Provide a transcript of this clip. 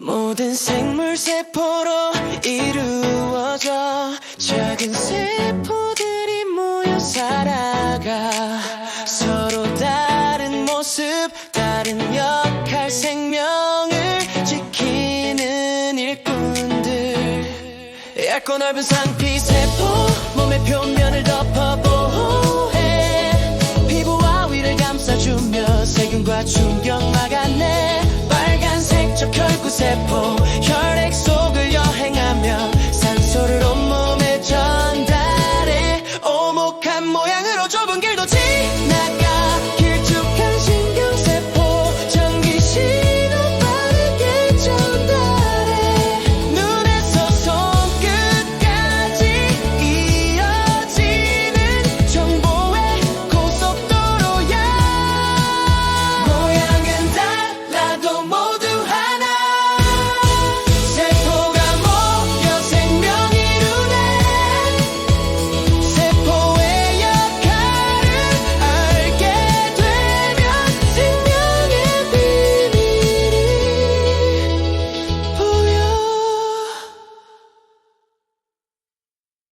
모든 생물 세포로 이루어져 작은 세포들이 모여 살아가 서로 다른 모습 다른 역할 생명을 지키는 일꾼들. 얇고 넓은 상피 세포 좁은 게